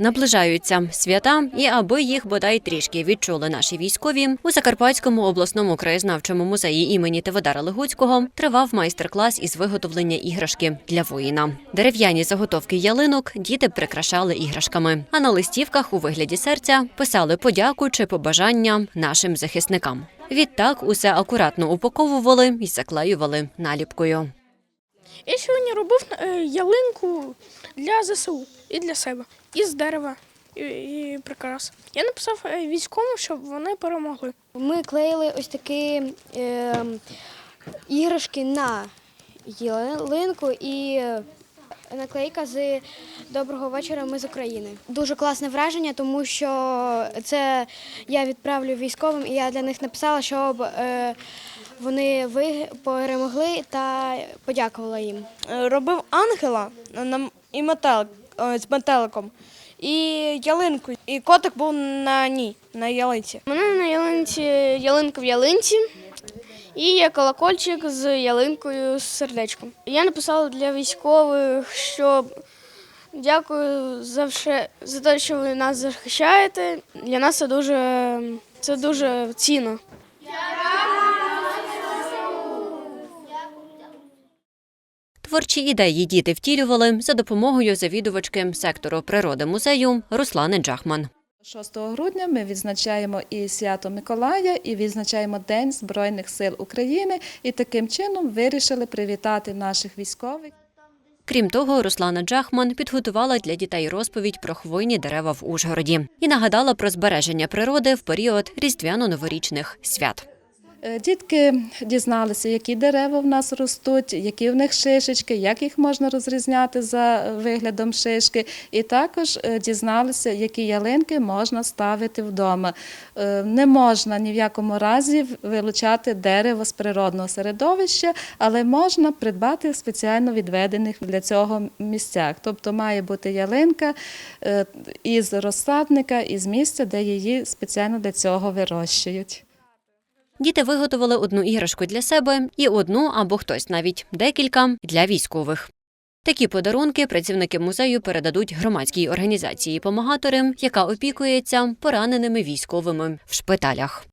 Наближаються свята, і аби їх бодай трішки відчули наші військові, у Закарпатському обласному краєзнавчому музеї імені Теводара Легуцького тривав майстер-клас із виготовлення іграшки для воїна. Дерев'яні заготовки ялинок діти прикрашали іграшками, а на листівках у вигляді серця писали подяку чи побажання нашим захисникам. Відтак усе акуратно упаковували і заклеювали наліпкою. Я сьогодні робив е, ялинку для ЗСУ і для себе. Із дерева і, і прикрас. Я написав е, військовим, щоб вони перемогли. Ми клеїли ось такі е, іграшки на ялинку і наклейка з Доброго вечора. Ми з України. Дуже класне враження, тому що це я відправлю військовим, і я для них написала, щоб е, вони ви перемогли та подякувала їм. Е, робив ангела на- і метелик, з метеликом, і ялинку. І котик був на ній, на ялинці. У мене на ялинці ялинка в ялинці. І є колокольчик з ялинкою з сердечком. Я написала для військових, що дякую за все за те, що ви нас захищаєте. Для нас це дуже це дуже цінно. Творчі ідеї діти втілювали за допомогою завідувачки сектору природи музею Руслани Джахман. 6 грудня ми відзначаємо і свято Миколая, і відзначаємо День Збройних сил України. І таким чином вирішили привітати наших військових. Крім того, Руслана Джахман підготувала для дітей розповідь про хвойні дерева в Ужгороді і нагадала про збереження природи в період різдвяно-новорічних свят. Е, Дітки дізналися, які дерева в нас ростуть, які в них шишечки, як їх можна розрізняти за виглядом шишки, і також е, дізналися, які ялинки можна ставити вдома. Е, Не можна ні в якому разі вилучати дерево з природного середовища, але можна придбати спеціально відведених для цього місцях. Тобто має бути ялинка із розсадника, із місця, де її спеціально для цього вирощують. Діти виготовили одну іграшку для себе і одну або хтось навіть декілька для військових. Такі подарунки працівники музею передадуть громадській організації «Помагатори», яка опікується пораненими військовими в шпиталях.